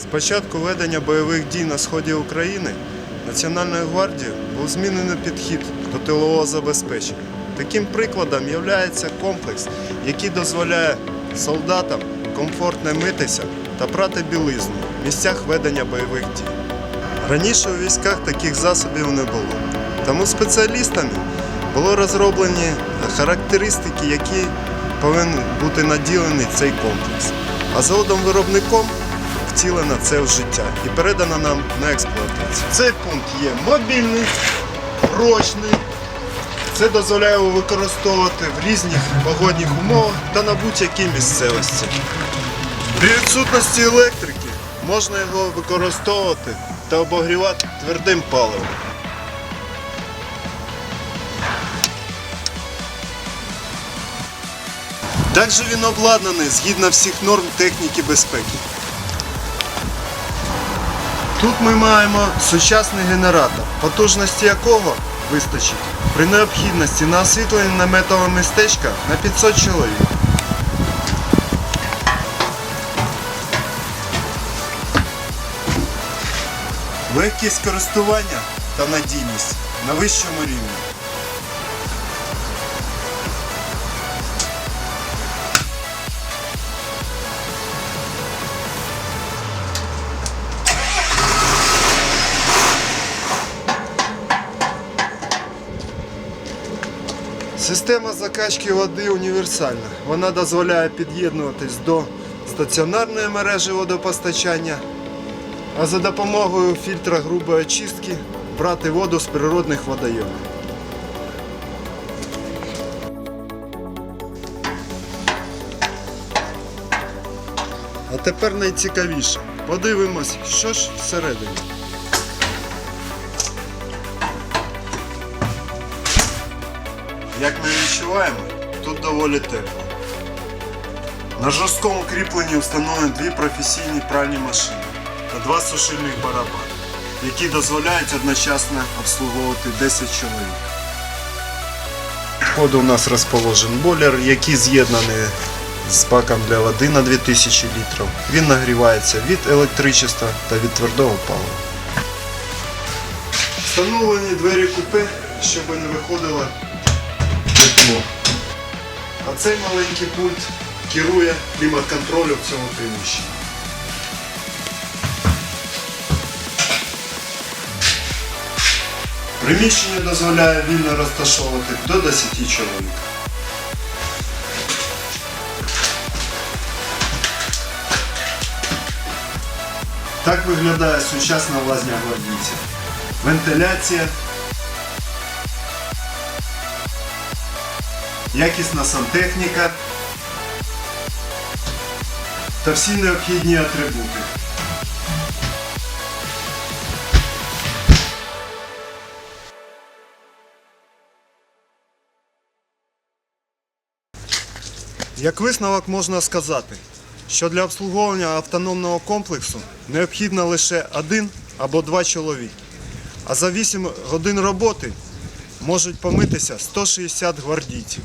З початку ведення бойових дій на сході України Національною гвардією був змінений підхід до тилового забезпечення. Таким прикладом є комплекс, який дозволяє солдатам комфортно митися та прати білизну в місцях ведення бойових дій. Раніше у військах таких засобів не було. Тому спеціалістами було розроблені характеристики, які повинен бути наділений цей комплекс. А заводом-виробником втілено це в життя і передано нам на експлуатацію. Цей пункт є мобільний, прочний. Це дозволяє його використовувати в різних погодних умовах та на будь-якій місцевості. При відсутності електрики можна його використовувати та обогрівати твердим паливом. Також він обладнаний згідно всіх норм техніки безпеки. Тут ми маємо сучасний генератор, потужності якого вистачить при необхідності на освітлення наметового містечка на 500 чоловік. Легкість користування та надійність на вищому рівні. Система закачки води універсальна. Вона дозволяє під'єднуватись до стаціонарної мережі водопостачання, а за допомогою фільтра грубої очистки брати воду з природних водойомів. А тепер найцікавіше. Подивимось, що ж всередині. Як ми відчуваємо, тут доволі тепло. На жорсткому кріпленні встановлені дві професійні пральні машини та два сушильних барабани, які дозволяють одночасно обслуговувати 10 чоловік. Входу у нас розположений бойлер, який з'єднаний з баком для води на 2000 літрів. Він нагрівається від електричества та від твердого палива. Встановлені двері купе, щоб не виходило тепло. А цей маленький пульт керує клімат-контролю в цьому приміщенні. Приміщення дозволяє вільно розташовувати до 10 чоловік. Так виглядає сучасна лазня гвардійців. Вентиляція, якісна сантехніка та всі необхідні атрибути. Як висновок можна сказати, що для обслуговування автономного комплексу необхідно лише один або два чоловіки, а за 8 годин роботи можуть помитися 160 гвардійців.